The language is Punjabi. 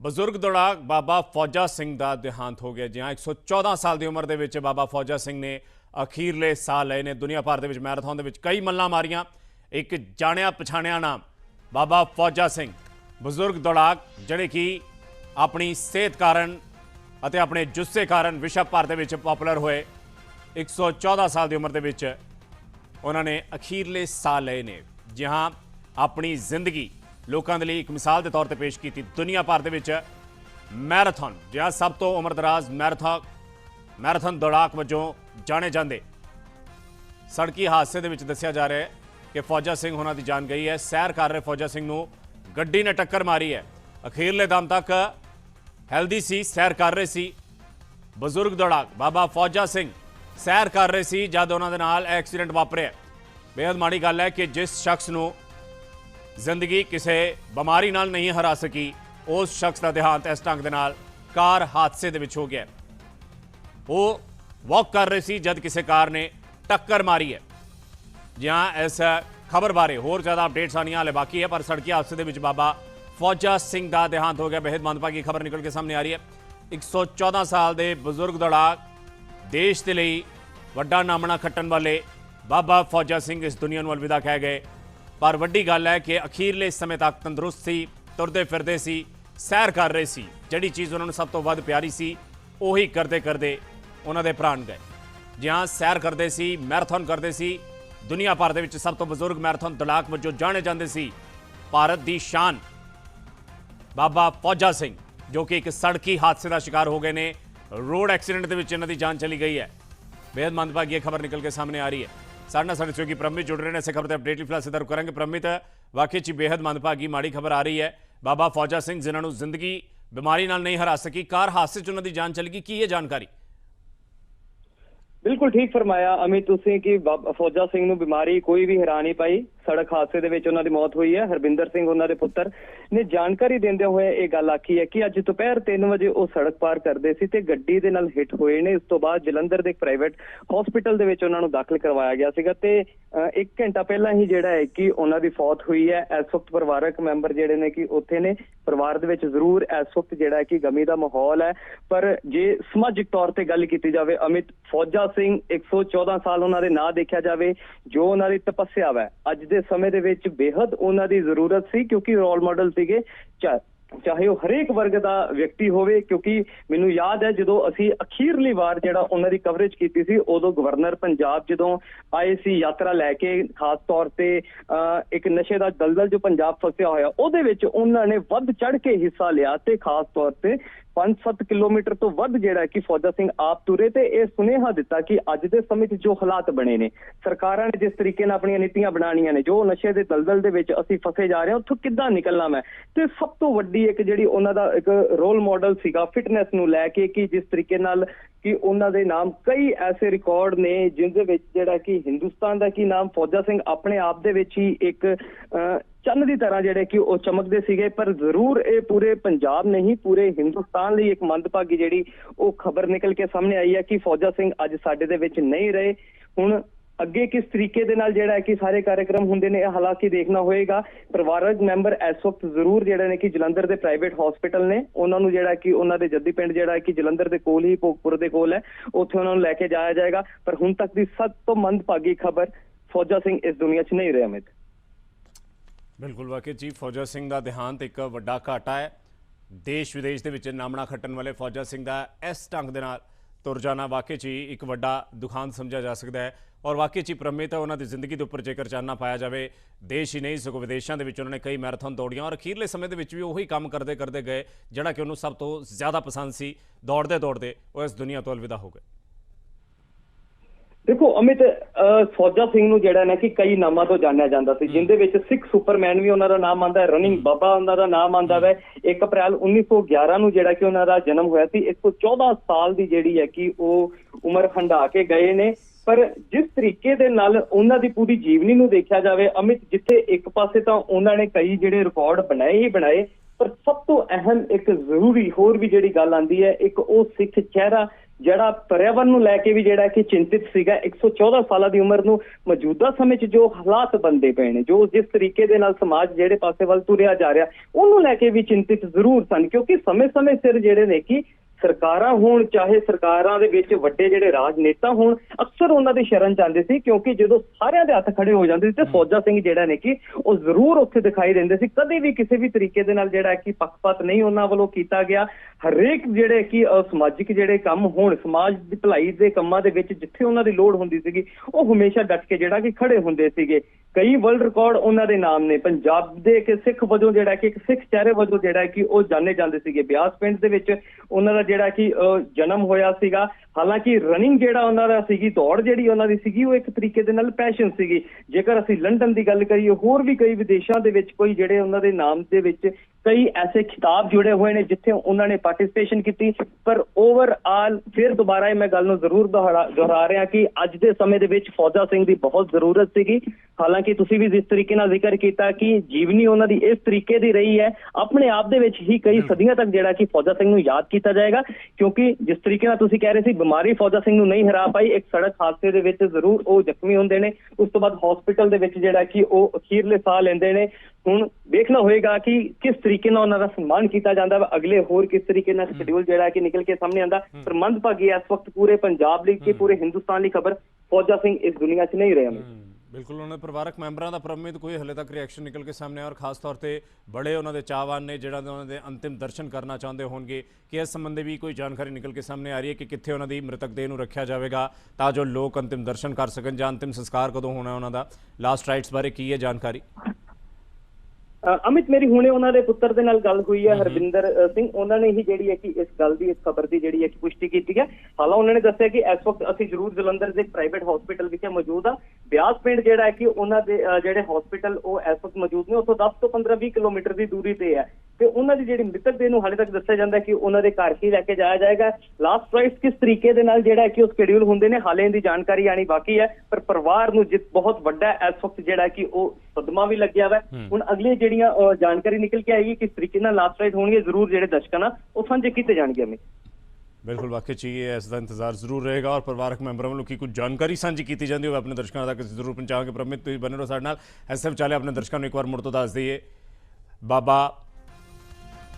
ਬਜ਼ੁਰਗ ਦੌੜਾਕ ਬਾਬਾ ਫੌਜਾ ਸਿੰਘ ਦਾ ਦੇਹਾਂਤ ਹੋ ਗਿਆ। ਜਿਹਾਂ 114 ਸਾਲ ਦੀ ਉਮਰ ਦੇ ਵਿੱਚ ਬਾਬਾ ਫੌਜਾ ਸਿੰਘ ਨੇ ਅਖੀਰਲੇ ਸਾਹ ਲਏ ਨੇ। ਦੁਨੀਆ ਭਰ ਦੇ ਵਿੱਚ ਮੈਰਾਥਨ ਦੇ ਵਿੱਚ ਕਈ ਮੱਲਾਂ ਮਾਰੀਆਂ। ਇੱਕ ਜਾਣਿਆ ਪਛਾਣਿਆ ਨਾਮ ਬਾਬਾ ਫੌਜਾ ਸਿੰਘ। ਬਜ਼ੁਰਗ ਦੌੜਾਕ ਜਿਹੜੇ ਕਿ ਆਪਣੀ ਸਿਹਤ ਕਾਰਨ ਅਤੇ ਆਪਣੇ ਜੁੱਸੇ ਕਾਰਨ ਵਿਸ਼ਵ ਭਰ ਦੇ ਵਿੱਚ ਪਪੂਲਰ ਹੋਏ। 114 ਸਾਲ ਦੀ ਉਮਰ ਦੇ ਵਿੱਚ ਉਹਨਾਂ ਨੇ ਅਖੀਰਲੇ ਸਾਹ ਲਏ ਨੇ। ਜਿਹਾਂ ਆਪਣੀ ਜ਼ਿੰਦਗੀ ਲੋਕਾਂ ਦੇ ਲਈ ਇੱਕ ਮਿਸਾਲ ਦੇ ਤੌਰ ਤੇ ਪੇਸ਼ ਕੀਤੀ ਦੁਨੀਆ ਭਰ ਦੇ ਵਿੱਚ ਮੈਰਾਥਨ, ਜਿਹੜਾ ਸਭ ਤੋਂ ਉਮਰਦਰਾਜ਼ ਮੈਰਾਥਨ ਮੈਰਾਥਨ ਦੌੜਾਕ ਵਜੋਂ ਜਾਣੇ ਜਾਂਦੇ। ਸੜਕੀ ਹਾਦਸੇ ਦੇ ਵਿੱਚ ਦੱਸਿਆ ਜਾ ਰਿਹਾ ਹੈ ਕਿ ਫੌਜਾ ਸਿੰਘ ਉਹਨਾਂ ਦੀ ਜਾਨ ਗਈ ਹੈ। ਸੈਰ ਕਰ ਰਹੇ ਫੌਜਾ ਸਿੰਘ ਨੂੰ ਗੱਡੀ ਨੇ ਟੱਕਰ ਮਾਰੀ ਹੈ। ਅਖੀਰਲੇ ਦਮ ਤੱਕ ਹੈਲਦੀ ਸੀ, ਸੈਰ ਕਰ ਰਹੇ ਸੀ। ਬਜ਼ੁਰਗ ਦੌੜਾਕ ਬਾਬਾ ਫੌਜਾ ਸਿੰਘ ਸੈਰ ਕਰ ਰਹੇ ਸੀ ਜਦ ਉਹਨਾਂ ਦੇ ਨਾਲ ਐਕਸੀਡੈਂਟ ਵਾਪਰਿਆ। ਬੇहद ਮਾੜੀ ਗੱਲ ਹੈ ਕਿ ਜਿਸ ਸ਼ਖਸ ਨੂੰ ਜ਼ਿੰਦਗੀ ਕਿਸੇ ਬਿਮਾਰੀ ਨਾਲ ਨਹੀਂ ਹਰਾ ਸਕੀ, ਉਸ ਸ਼ਖਸ ਦਾ ਦੇਹਾਂਤ ਇਸ ਢੰਗ ਦੇ ਨਾਲ ਕਾਰ ਹਾਦਸੇ ਦੇ ਵਿੱਚ ਹੋ ਗਿਆ ਉਹ ਵਾਕ ਕਰ ਰਹੇ ਸੀ ਜਦ ਕਿਸੇ ਕਾਰ ਨੇ ਟੱਕਰ ਮਾਰੀ ਹੈ। ਜਾਂ ਇਸ ਖਬਰ ਬਾਰੇ ਹੋਰ ਜ਼ਿਆਦਾ ਅਪਡੇਟਸ ਆਉਣੀਆਂ, ਹਾਲੇ ਬਾਕੀ ਹੈ, ਪਰ ਸੜਕੀ ਹਾਦਸੇ ਦੇ ਵਿੱਚ ਬਾਬਾ ਫੌਜਾ ਸਿੰਘ ਦਾ ਦੇਹਾਂਤ ਹੋ ਗਿਆ। ਬੇहद ਮੰਦਭਾਗੀ ਖਬਰ ਨਿਕਲ ਕੇ ਸਾਹਮਣੇ ਆ ਰਹੀ ਹੈ। 114 ਸਾਲ ਦੇ ਬਜ਼ੁਰਗ ਦੌੜਾਕ ਦੇਸ਼ ਦੇ ਲਈ ਵੱਡਾ ਨਾਮਣਾ ਖੱਟਣ ਵਾਲੇ ਬਾਬਾ ਫੌਜਾ ਸਿੰਘ ਇਸ ਦੁਨੀਆ ਨੂੰ ਅਲਵਿਦਾ ਕਹਿ ਗਏ। ਪਰ ਵੱਡੀ ਗੱਲ ਹੈ ਕਿ ਅਖੀਰਲੇ ਸਮੇਂ ਤੱਕ ਤੰਦਰੁਸਤ ਸੀ, ਤੁਰਦੇ ਫਿਰਦੇ ਸੀ, ਸੈਰ ਕਰ ਰਹੇ ਸੀ। ਜਿਹੜੀ ਚੀਜ਼ ਉਹਨਾਂ ਨੂੰ ਸਭ ਤੋਂ ਵੱਧ ਪਿਆਰੀ ਸੀ, ਉਹੀ ਕਰਦੇ ਕਰਦੇ ਉਹਨਾਂ ਦੇ ਪ੍ਰਾਣ ਗਏ। ਜਿਹਾਂ ਸੈਰ ਕਰਦੇ ਸੀ, ਮੈਰਾਥਨ ਕਰਦੇ ਸੀ, ਦੁਨੀਆ ਭਰ ਦੇ ਵਿੱਚ ਸਭ ਤੋਂ ਬਜ਼ੁਰਗ ਮੈਰਾਥਨ ਦੌੜਾਕ ਵਜੋਂ ਜਾਣੇ ਜਾਂਦੇ ਸੀ। ਭਾਰਤ ਦੀ ਸ਼ਾਨ, ਬਾਬਾ ਪੌਜਾ ਸਿੰਘ, ਜੋ ਕਿ ਇੱਕ ਸੜਕੀ ਹਾਦਸੇ ਦਾ ਸ਼ਿਕਾਰ ਹੋ ਗਏ ਨੇ, ਰੋਡ ਐਕਸੀਡੈਂਟ ਦੇ ਵਿੱਚ ਇਹਨਾਂ ਦੀ ਜਾਨ ਚਲੀ ਗਈ ਹੈ। ਬੇहद ਮੰਦਭਾਗੀ ਇਹ ਖਬਰ ਨਿਕਲ ਕੇ ਸਾਹਮਣੇ ਆ ਰਹੀ ਹੈ। ਸਾਡੇ ਨਾਲ ਸਾਡੇ ਸਹਿਯੋਗੀ ਪ੍ਰਮਿਤ ਜੁੜ ਰਹੇ ਨੇ, ਇਸੇ ਖਬਰ ਦੇ ਅਪਡੇਟ ਲਈ ਫਿਲਹਾਲ ਸਿੱਧਾ ਰੁਕ ਕਰਾਂਗੇ। ਪ੍ਰਮਿਤ ਵਾਕਈ ਚ ਬੇहद ਮੰਦਭਾਗੀ ਮਾੜੀ ਖਬਰ ਆ ਰਹੀ ਹੈ। ਬਾਬਾ ਫੌਜਾ ਸਿੰਘ, ਜਿਨ੍ਹਾਂ ਨੂੰ ਜ਼ਿੰਦਗੀ ਬਿਮਾਰੀ ਨਾਲ ਨਹੀਂ ਹਰਾ ਸਕੀ, ਕਾਰ ਹਾਦਸੇ ਚ ਉਹਨਾਂ ਦੀ ਜਾਨ ਚਲੀ ਗਈ, ਕੀ ਇਹ ਜਾਣਕਾਰੀ? ਬਿਲਕੁਲ ਠੀਕ ਫਰਮਾਇਆ। ਅਮਿਤ, ਤੁਸੀਂ ਕਿ ਬਾਬਾ ਫੌਜਾ ਸਿੰਘ ਨੂੰ ਬਿਮਾਰੀ ਕੋਈ ਵੀ ਹਰਾ ਨਹੀਂ ਪਾਈ। ਸੜਕ ਹਾਦਸੇ ਦੇ ਵਿੱਚ ਉਹਨਾਂ ਦੀ ਮੌਤ ਹੋਈ ਹੈ। ਹਰਬਿੰਦਰ ਸਿੰਘ ਉਹਨਾਂ ਦੇ ਪੁੱਤਰ ਨੇ ਜਾਣਕਾਰੀ ਦਿੰਦੇ ਹੋਏ ਇਹ ਗੱਲ ਆਖੀ ਹੈ ਕਿ ਅੱਜ ਦੁਪਹਿਰ 3 ਵਜੇ ਉਹ ਸੜਕ ਪਾਰ ਕਰਦੇ ਸੀ ਤੇ ਗੱਡੀ ਦੇ ਨਾਲ ਹਿੱਟ ਹੋਏ ਨੇ। ਇਸ ਤੋਂ ਬਾਅਦ ਜਲੰਧਰ ਦੇ ਇੱਕ ਪ੍ਰਾਈਵੇਟ ਹਸਪੀਟਲ ਦੇ ਵਿੱਚ ਉਹਨਾਂ ਨੂੰ ਦਾਖਲ ਕਰਵਾਇਆ ਗਿਆ ਸੀਗਾ ਤੇ ਅ, ਇੱਕ ਘੰਟਾ ਪਹਿਲਾਂ ਹੀ ਜਿਹੜਾ ਹੈ ਕਿ ਉਹਨਾਂ ਦੀ ਫੌਤ ਹੋਈ ਹੈ। ਇਸ ਵਕਤ ਪਰਿਵਾਰਕ ਮੈਂਬਰ ਜਿਹੜੇ ਨੇ ਕਿ ਉੱਥੇ ਨੇ। ਪਰਿਵਾਰ ਦੇ ਵਿੱਚ ਜ਼ਰੂਰ ਇਸ ਵਕਤ ਜਿਹੜਾ ਹੈ ਕਿ ਗਮੀ ਦਾ ਮਾਹੌਲ ਹੈ। ਪਰ ਜੇ ਸਮਾਜਿਕ ਤੌਰ ਤੇ ਗੱਲ ਕੀਤੀ ਜਾਵੇ ਅਮਿਤ ਫੌਜਾ ਸਿੰਘ 114 ਸਾਲ ਉਹਨਾਂ ਦੇ ਨਾਂ ਦੇਖਿਆ ਜਾਵੇ ਜੋ ਉਹਨਾਂ ਦੀ ਤਪੱਸਿਆ ਹੈ ਅੱਜ ਦੇ ਸਮੇਂ ਦੇ ਵਿੱਚ ਬੇहद ਉਹਨਾਂ ਦੀ ਜ਼ਰੂਰਤ ਸੀ ਕਿਉਂਕਿ ਰੋਲ ਮਾਡਲ ਸੀਗੇ। ਚਾਹੇ ਉਹ ਹਰੇਕ ਵਰਗ ਦਾ ਵਿਅਕਤੀ ਹੋਵੇ ਕਿਉਂਕਿ ਮੈਨੂੰ ਯਾਦ ਹੈ ਜਦੋਂ ਅਸੀਂ ਅਖੀਰਲੀ ਵਾਰ ਜਿਹੜਾ ਉਹਨਾਂ ਦੀ ਕਵਰੇਜ ਕੀਤੀ ਸੀ ਉਦੋਂ ਗਵਰਨਰ ਪੰਜਾਬ ਜਦੋਂ ਆਏ ਸੀ ਯਾਤਰਾ ਲੈ ਕੇ ਖਾਸ ਤੌਰ ਤੇ ਅਹ, ਇੱਕ ਨਸ਼ੇ ਦਾ ਦਲਦਲ ਜੋ ਪੰਜਾਬ ਫਸਿਆ ਹੋਇਆ ਉਹਦੇ ਵਿੱਚ ਉਹਨਾਂ ਨੇ ਵੱਧ ਚੜ ਕੇ ਹਿੱਸਾ ਲਿਆ ਤੇ ਖਾਸ ਤੌਰ ਤੇ 5-7 ਕਿਲੋਮੀਟਰ ਤੋਂ ਵੱਧ ਜਿਹੜਾ ਕਿ ਫੌਜਾ ਸਿੰਘ ਆਪ ਤੁਰੇ ਤੇ ਇਹ ਸੁਨੇਹਾ ਦਿੱਤਾ ਕਿ ਅੱਜ ਦੇ ਸਮੇਂ 'ਚ ਜੋ ਹਾਲਾਤ ਬਣੇ ਨੇ ਸਰਕਾਰਾਂ ਨੇ ਜਿਸ ਤਰੀਕੇ ਨਾਲ ਆਪਣੀਆਂ ਨੀਤੀਆਂ ਬਣਾਉਣੀਆਂ ਨੇ ਜੋ ਨਸ਼ੇ ਦੇ ਦਲਦਲ ਦੇ ਵਿੱਚ ਅਸੀਂ ਫਸੇ ਜਾ ਰਹੇ ਹਾਂ ਉੱਥੋਂ ਕਿੱਦਾਂ ਨਿਕਲਣਾ ਮੈਂ? ਤੇ ਸਭ ਤੋਂ ਵੱਡੀ ਇੱਕ ਜਿਹੜੀ ਉਹਨਾਂ ਦਾ ਇੱਕ ਰੋਲ ਮਾਡਲ ਸੀਗਾ ਫਿਟਨੈਸ ਨੂੰ ਲੈ ਕੇ ਕਿ ਜਿਸ ਤਰੀਕੇ ਨਾਲ ਕਿ ਉਹਨਾਂ ਦੇ ਨਾਮ ਕਈ ਐਸੇ ਰਿਕਾਰਡ ਨੇ ਜਿਸ ਦੇ ਵਿੱਚ ਜਿਹੜਾ ਕਿ ਹਿੰਦੁਸਤਾਨ ਦਾ ਕੀ ਨਾਮ ਫੌਜਾ ਸਿੰਘ ਆਪਣੇ ਆਪ ਦੇ ਵਿੱਚ ਹੀ ਇੱਕ ਅਹ, ਚੰਨ ਦੀ ਤਰ੍ਹਾਂ ਜਿਹੜੇ ਕਿ ਉਹ ਚਮਕਦੇ ਸੀਗੇ, ਪਰ ਜ਼ਰੂਰ ਇਹ ਪੂਰੇ ਪੰਜਾਬ ਨਹੀਂ, ਪੂਰੇ ਹਿੰਦੁਸਤਾਨ ਲਈ ਇੱਕ ਮੰਦਭਾਗੀ ਜਿਹੜੀ ਉਹ ਖਬਰ ਨਿਕਲ ਕੇ ਸਾਹਮਣੇ ਆਈ ਹੈ ਕਿ ਫੌਜਾ ਸਿੰਘ ਅੱਜ ਸਾਡੇ ਦੇ ਵਿੱਚ ਨਹੀਂ ਰਹੇ। ਹੁਣ ਅੱਗੇ ਕਿਸ ਤਰੀਕੇ ਦੇ ਨਾਲ ਜਿਹੜਾ ਹੈ ਕਿ ਸਾਰੇ ਕਾਰਜਕ੍ਰਮ ਹੁੰਦੇ ਨੇ ਹਾਲਾਂਕਿ ਦੇਖਣਾ ਹੋਏਗਾ। ਪਰਿਵਾਰਕ ਮੈਂਬਰ ਇਸ ਵਕਤ ਜ਼ਰੂਰ ਜਿਹੜੇ ਨੇ ਕਿ ਜਲੰਧਰ ਦੇ ਪ੍ਰਾਈਵੇਟ ਹਸਪੀਟਲ ਨੇ, ਉਹਨਾਂ ਨੂੰ ਜਿਹੜਾ ਕਿ ਉਹਨਾਂ ਦੇ ਜੱਦੀ ਪਿੰਡ ਜਿਹੜਾ ਕਿ ਜਲੰਧਰ ਦੇ ਕੋਲ ਹੀ ਭੋਗਪੁਰ ਦੇ ਕੋਲ ਹੈ, ਉੱਥੇ ਉਹਨਾਂ ਨੂੰ ਲੈ ਕੇ ਜਾਇਆ ਜਾਏਗਾ। ਪਰ ਹੁਣ ਤੱਕ ਦੀ ਸਭ ਤੋਂ ਮੰਦਭਾਗੀ ਖਬਰ ਫੌਜਾ ਸਿੰਘ ਇਸ ਦੁਨੀਆ 'ਚ ਨਹੀਂ ਰਹੇ, ਅਮਿਤ। ਬਿਲਕੁਲ ਵਾਕਈ ਜੀ, ਫੌਜਾ ਸਿੰਘ ਦਾ ਦੇਹਾਂਤ ਇੱਕ ਵੱਡਾ ਘਾਟਾ ਹੈ। ਦੇਸ਼ ਵਿਦੇਸ਼ ਦੇ ਵਿੱਚ ਨਾਮਣਾ ਖੱਟਣ ਵਾਲੇ ਫੌਜਾ ਸਿੰਘ ਦਾ ਇਸ ਢੰਗ ਦੇ ਨਾਲ ਤੁਰ ਜਾਣਾ ਵਾਕਈ 'ਚ ਹੀ ਇੱਕ ਵੱਡਾ ਦੁਖਾਂਤ ਸਮਝਿਆ ਜਾ ਸਕਦਾ ਹੈ। ਔਰ ਵਾਕਈ 'ਚ ਹੀ ਪ੍ਰਮੇਤ ਹੈ ਉਹਨਾਂ ਦੀ ਜ਼ਿੰਦਗੀ ਦੇ ਉੱਪਰ ਜੇਕਰ ਚਾਨਣਾ ਪਾਇਆ ਜਾਵੇ, ਦੇਸ਼ ਹੀ ਨਹੀਂ, ਸਗੋਂ ਵਿਦੇਸ਼ਾਂ ਦੇ ਵਿੱਚ ਉਹਨਾਂ ਨੇ ਕਈ ਮੈਰਾਥਨ ਦੌੜੀਆਂ ਔਰ ਅਖੀਰਲੇ ਸਮੇਂ ਦੇ ਵਿੱਚ ਵੀ ਉਹੀ ਕੰਮ ਕਰਦੇ ਕਰਦੇ ਗਏ, ਜਿਹੜਾ ਕਿ ਉਹਨੂੰ ਸਭ ਤੋਂ ਜ਼ਿਆਦਾ ਪਸੰਦ ਸੀ। ਦੌੜਦੇ ਦੌੜਦੇ ਉਹ ਇਸ ਦੁਨੀਆ ਤੋਂ ਅਲਵਿਦਾ ਹੋ ਗਏ। ਦੇਖੋ ਅਮਿਤ ਫੌਜਾ ਸਿੰਘ ਨੂੰ ਜਿਹੜਾ ਨਾ ਕਿ ਕਈ ਨਾਮਾਂ ਤੋਂ ਜਾਣਿਆ ਜਾਂਦਾ ਸੀ ਜਿੰਦੇ ਵਿੱਚ ਸਿੱਖ ਸੁਪਰਮੈਨ ਵੀ ਉਹਨਾਂ ਦਾ ਨਾਮ ਆਂਦਾ ਹੈ ਰਨਿੰਗ ਬਾਬਾ ਉਹਨਾਂ ਦਾ ਨਾਮ ਆਂਦਾ ਹੈ। 1 ਅਪ੍ਰੈਲ 1911 ਨੂੰ ਜਿਹੜਾ ਕਿ ਉਹਨਾਂ ਦਾ ਜਨਮ ਹੋਇਆ ਸੀ 114 ਸਾਲ ਦੀ ਜਿਹੜੀ ਹੈ ਕਿ ਉਹ ਉਮਰ ਹੰਢਾ ਕੇ ਗਏ ਨੇ। ਪਰ ਜਿਸ ਤਰੀਕੇ ਦੇ ਨਾਲ ਉਹਨਾਂ ਦੀ ਪੂਰੀ ਜੀਵਨੀ ਨੂੰ ਦੇਖਿਆ ਜਾਵੇ ਅਮਿਤ ਜਿੱਥੇ ਇੱਕ ਪਾਸੇ ਤਾਂ ਉਹਨਾਂ ਨੇ ਕਈ ਜਿਹੜੇ ਰਿਕਾਰਡ ਬਣਾਏ ਹੀ ਬਣਾਏ ਪਰ ਸਭ ਤੋਂ ਅਹਿਮ ਇੱਕ ਜ਼ਰੂਰੀ ਹੋਰ ਵੀ ਜਿਹੜੀ ਗੱਲ ਆਂਦੀ ਹੈ ਇੱਕ ਉਹ ਸਿੱਖ ਚਿਹਰਾ ਜਿਹੜਾ ਪਰਿਆਵਰਨ ਨੂੰ ਲੈ ਕੇ ਵੀ ਜਿਹੜਾ ਕਿ ਚਿੰਤਿਤ ਸੀਗਾ 114 ਸਾਲਾਂ ਦੀ ਉਮਰ ਨੂੰ ਮੌਜੂਦਾ ਸਮੇਂ 'ਚ ਜੋ ਹਾਲਾਤ ਬੰਦੇ ਪਏ ਨੇ, ਜੋ ਜਿਸ ਤਰੀਕੇ ਦੇ ਨਾਲ ਸਮਾਜ ਜਿਹੜੇ ਪਾਸੇ ਵੱਲ ਤੁਰਿਆ ਜਾ ਰਿਹਾ, ਉਹਨੂੰ ਲੈ ਕੇ ਵੀ ਚਿੰਤਿਤ ਜ਼ਰੂਰ ਸਨ, ਕਿਉਂਕਿ ਸਮੇਂ-ਸਮੇਂ ਸਿਰ ਜਿਹੜੇ ਨੇ ਕਿ ਸਰਕਾਰਾਂ ਹੋਣ ਚਾਹੇ ਸਰਕਾਰਾਂ ਦੇ ਵਿੱਚ ਵੱਡੇ ਜਿਹੜੇ ਰਾਜਨੇਤਾ ਹੋਣ ਅਕਸਰ ਉਹਨਾਂ ਦੀ ਸ਼ਰਨ ਜਾਂਦੇ ਸੀ ਕਿਉਂਕਿ ਜਦੋਂ ਸਾਰਿਆਂ ਦੇ ਹੱਥ ਖੜੇ ਹੋ ਜਾਂਦੇ ਸੀ ਤੇ ਫੌਜਾ ਸਿੰਘ ਜਿਹੜਾ ਨੇ ਕਿ ਉਹ ਜ਼ਰੂਰ ਉੱਥੇ ਦਿਖਾਈ ਦਿੰਦੇ ਸੀ। ਕਦੇ ਵੀ ਕਿਸੇ ਵੀ ਤਰੀਕੇ ਦੇ ਨਾਲ ਜਿਹੜਾ ਕਿ ਪੱਖਪਾਤ ਨਹੀਂ ਉਹਨਾਂ ਵੱਲੋਂ ਕੀਤਾ ਗਿਆ। ਹਰੇਕ ਜਿਹੜੇ ਕਿ ਸਮਾਜਿਕ ਜਿਹੜੇ ਕੰਮ ਹੋਣ ਸਮਾਜ ਦੀ ਭਲਾਈ ਦੇ ਕੰਮਾਂ ਦੇ ਵਿੱਚ ਜਿੱਥੇ ਉਹਨਾਂ ਦੀ ਲੋੜ ਹੁੰਦੀ ਸੀਗੀ ਉਹ ਹਮੇਸ਼ਾ ਡਟ ਕੇ ਜਿਹੜਾ ਕਿ ਖੜੇ ਹੁੰਦੇ ਸੀਗੇ। ਕਈ ਵਰਲਡ ਰਿਕਾਰਡ ਉਹਨਾਂ ਦੇ ਨਾਮ ਨੇ। ਪੰਜਾਬ ਦੇ ਇੱਕ ਸਿੱਖ ਵਜੋਂ ਜਿਹੜਾ ਕਿ, ਇੱਕ ਸਿੱਖ ਚਿਹਰੇ ਵਜੋਂ ਜਿਹੜਾ ਕਿ ਉਹ ਜਾਣੇ ਜਾਂਦੇ ਸੀਗੇ। ਬਿਆਸ ਪਿੰਡ ਦੇ ਵਿੱਚ ਉਹਨਾਂ ਦਾ ਜਿਹੜਾ ਕਿ ਜਨਮ ਹੋਇਆ ਸੀਗਾ। ਹਾਲਾਂਕਿ ਰਨਿੰਗ ਜਿਹੜਾ ਉਹਨਾਂ ਦਾ ਸੀਗੀ, ਦੌੜ ਜਿਹੜੀ ਉਹਨਾਂ ਦੀ ਸੀਗੀ, ਉਹ ਇੱਕ ਤਰੀਕੇ ਦੇ ਨਾਲ ਪੈਸ਼ਨ ਸੀਗੀ। ਜੇਕਰ ਅਸੀਂ ਲੰਡਨ ਦੀ ਗੱਲ ਕਰੀਏ, ਹੋਰ ਵੀ ਕਈ ਵਿਦੇਸ਼ਾਂ ਦੇ ਵਿੱਚ ਕੋਈ ਜਿਹੜੇ ਉਹਨਾਂ ਦੇ ਨਾਮ ਦੇ ਵਿੱਚ ਕਈ ਐਸੇ ਖਿਤਾਬ ਜੁੜੇ ਹੋਏ ਨੇ ਜਿੱਥੇ ਉਹਨਾਂ ਨੇ ਪਾਰਟਿਸਿਪੇਸ਼ਨ ਕੀਤੀ ਪਰ ਓਵਰਆਲ ਫਿਰ ਦੁਬਾਰਾ ਇਹ ਮੈਂ ਗੱਲ ਨੂੰ ਜ਼ਰੂਰ ਦੁਹਰਾ ਦੁਹਰਾ ਰਿਹਾ ਕਿ ਅੱਜ ਦੇ ਸਮੇਂ ਦੇ ਵਿੱਚ ਫੌਜਾ ਸਿੰਘ ਦੀ ਬਹੁਤ ਜ਼ਰੂਰਤ ਸੀਗੀ। ਹਾਲਾਂਕਿ ਤੁਸੀਂ ਵੀ ਜਿਸ ਤਰੀਕੇ ਨਾਲ ਜ਼ਿਕਰ ਕੀਤਾ ਕਿ ਜੀਵਨੀ ਉਹਨਾਂ ਦੀ ਇਸ ਤਰੀਕੇ ਦੀ ਰਹੀ ਹੈ ਆਪਣੇ ਆਪ ਦੇ ਵਿੱਚ ਹੀ ਕਈ ਸਦੀਆਂ ਤੱਕ ਜਿਹੜਾ ਕਿ ਫੌਜਾ ਸਿੰਘ ਨੂੰ ਯਾਦ ਕੀਤਾ ਜਾਏਗਾ ਕਿਉਂਕਿ ਜਿਸ ਤਰੀਕੇ ਨਾਲ ਤੁਸੀਂ ਕਹਿ ਰਹੇ ਸੀ ਬਿਮਾਰੀ ਫੌਜਾ ਸਿੰਘ ਨੂੰ ਨਹੀਂ ਹਰਾ ਪਾਈ ਇੱਕ ਸੜਕ ਹਾਦਸੇ ਦੇ ਵਿੱਚ ਜ਼ਰੂਰ ਉਹ ਜ਼ਖਮੀ ਹੁੰਦੇ ਨੇ। ਉਸ ਤੋਂ ਬਾਅਦ ਹਸਪੀਟਲ ਦੇ ਵਿੱਚ ਜਿਹੜਾ ਕਿ ਉਹ ਅਖੀਰਲੇ ਸਾਹ ਲੈਂਦੇ ਨੇ। ਹੁਣ ਦੇਖਣਾ ਹੋਏਗਾ ਕਿ ਕਿਸ ਤਰੀਕੇ ਨਾਲ ਉਹਨਾਂ ਦਾ ਸਨਮਾਨ ਕੀਤਾ ਜਾਂਦਾ ਵਾ ਅਗਲੇ ਹੋਰ ਕਿਸ ਤਰੀਕੇ ਨਾਲ ਸ਼ਡਿਊਲ ਜਿਹੜਾ ਕਿ ਨਿਕਲ ਕੇ ਸਾਹਮਣੇ ਆਂਦਾ ਪਰ ਮੰਦਭਾਗੀ ਹੈ ਇਸ ਵਕਤ ਪੂਰੇ ਪੰਜਾਬ ਲਈ ਕਿ ਪੂਰੇ ਹਿੰਦੁਸਤਾਨ ਲਈ ਖਬਰ ਫੌਜਾ ਸਿੰਘ ਇਸ ਦੁਨੀਆ 'ਚ ਨਹੀਂ ਰਹੇ। ਹਮ, ਬਿਲਕੁਲ ਉਹਨਾਂ ਦੇ ਪਰਿਵਾਰਕ ਮੈਂਬਰਾਂ ਦਾ ਪਰਮਿਤ ਕੋਈ ਹਲੇ ਤੱਕ ਰਿਐਕਸ਼ਨ ਨਿਕਲ ਕੇ ਸਾਹਮਣੇ ਔਰ ਖਾਸ ਤੌਰ ਤੇ ਬੜੇ ਉਹਨਾਂ ਦੇ ਚਾਹਵਾਨ ਨੇ ਜਿਹੜਾ ਉਹਨਾਂ ਦੇ ਅੰਤਿਮ ਦਰਸ਼ਨ ਕਰਨਾ ਚਾਹੁੰਦੇ ਹੋਣਗੇ ਕਿ ਇਸ ਸੰਬੰਧੇ ਵੀ ਕੋਈ ਜਾਣਕਾਰੀ ਨਿਕਲ ਕੇ ਸਾਹਮਣੇ ਆ ਰਹੀ ਹੈ ਕਿ ਕਿੱਥੇ ਉਹਨਾਂ ਦੀ ਮ੍ਰਿਤਕ ਦੇਹ ਨੂੰ ਰੱਖਿਆ ਜਾਵੇਗਾ ਤਾਂ ਜੋ ਲੋਕ ਅੰਤਿਮ ਦਰਸ਼ਨ ਕਰ ਸਕਣ ਜਾਂ ਅੰਤਿਮ ਸੰਸਕਾਰ ਕਦੋਂ ਹੋਣਾ ਉਹਨਾਂ ਦਾ। ਲਾਸਟ ਰਾਈਟਸ ਬਾਰੇ ਕੀ ਹੈ ਜਾਣਕਾਰੀ? ਅਮਿਤ ਮੇਰੀ ਹੁਣੇ ਉਹਨਾਂ ਦੇ ਪੁੱਤਰ ਦੇ ਨਾਲ ਗੱਲ ਹੋਈ ਹੈ ਹਰਵਿੰਦਰ ਸਿੰਘ ਉਹਨਾਂ ਨੇ ਹੀ ਜਿਹੜੀ ਹੈ ਕਿ ਇਸ ਗੱਲ ਦੀ ਇਸ ਖਬਰ ਦੀ ਜਿਹੜੀ ਹੈ ਕਿ ਪੁਸ਼ਟੀ ਕੀਤੀ ਹੈ। ਹਾਲਾਂ ਉਹਨਾਂ ਨੇ ਦੱਸਿਆ ਕਿ ਇਸ ਵਕਤ ਅਸੀਂ ਜ਼ਰੂਰ ਜਲੰਧਰ ਦੇ ਪ੍ਰਾਈਵੇਟ ਹਸਪੀਟਲ ਵਿਖੇ ਮੌਜੂਦ ਆ ਬਿਆਸ ਪਿੰਡ ਜਿਹੜਾ ਹੈ ਕਿ ਉਹਨਾਂ ਦੇ ਜਿਹੜੇ ਹਸਪੀਟਲ ਉਹ ਇਸ ਵਕਤ ਮੌਜੂਦ ਨੇ ਉੱਥੋਂ 10 ਤੋਂ 15 20 ਕਿਲੋਮੀਟਰ ਦੀ ਦੂਰੀ ਤੇ ਹੈ। ਤੇ ਉਹਨਾਂ ਦੀ ਜਿਹੜੀ ਮ੍ਰਿਤਕ ਦੇਹ ਨੂੰ ਹਾਲੇ ਤੱਕ ਦੱਸਿਆ ਜਾਂਦਾ ਹੈ ਕਿ ਉਹਨਾਂ ਦੇ ਘਰ ਹੀ ਲੈ ਕੇ ਜਾਇਆ ਜਾਏਗਾ। ਲਾਸਟ ਰਾਈਟਸ ਕਿਸ ਤਰੀਕੇ ਦੇ ਨਾਲ ਜਿਹੜਾ ਹੈ ਕਿ ਉਹ ਸ਼ਡਿਊਲ ਹੁੰਦੇ ਨੇ ਹਾਲੇ ਦੀ ਜਾਣਕਾਰੀ ਆਣੀ ਬਾਕੀ ਹੈ। ਪਰ ਪਰਿਵਾਰ ਨੂੰ ਜਿਤ ਬਹੁਤ ਵੱਡਾ ਹੈ। ਇਸ ਵਕਤ ਜਿਹੜਾ ਹੈ ਕਿ ਉਹ ਸਦਮਾ ਵੀ ਲੱਗਿਆ ਵਾ ਹੁਣ ਅਗਲੀ ਜਿਹੜੀਆਂ ਜਾਣਕਾਰੀ ਨਿਕਲ ਕੇ ਆਏਗੀ ਕਿਸ ਤਰੀਕੇ ਨਾਲ ਲਾਸਟ ਰਾਈਟ ਹੋਣਗੇ ਜ਼ਰੂਰ ਜਿਹੜੇ ਦਰਸ਼ਕਾਂ ਨਾਲ ਉਹ ਸਾਂਝੇ ਕੀਤੇ ਜਾਣਗੇ ਅਮਿਤ ਬਿਲਕੁਲ ਵਾਕਈ ਚ ਇਹ ਇਸ ਦਾ ਇੰਤਜ਼ਾਰ ਜ਼ਰੂਰ ਰਹੇਗਾ ਔਰ ਪਰਿਵਾਰਕ ਮੈਂਬਰਾਂ ਵੱਲੋਂ ਕੀ ਕੁਝ ਜਾਣਕਾਰੀ ਸਾਂਝੀ ਕੀਤੀ ਜਾਂਦੀ ਹੋਵੇ ਆਪਣੇ ਦਰਸ਼ਕਾਂ ਤੱਕ ਜ਼ਰੂਰ ਪਹੁੰਚਾਵਾਂਗੇ। ਪ੍ਰਮਿਤ ਤੁਸੀਂ ਬਣੇ ਰਹੋ ਸਾਡੇ ਨਾਲ। ਐਸਐਫ ਚਾਲੇ ਆਪਣੇ ਦਰਸ਼ਕਾਂ ਨੂੰ ਇੱਕ ਵਾਰ ਮੁੜ ਤੋਂ ਦੱਸ ਦਈਏ। ਬਾਬਾ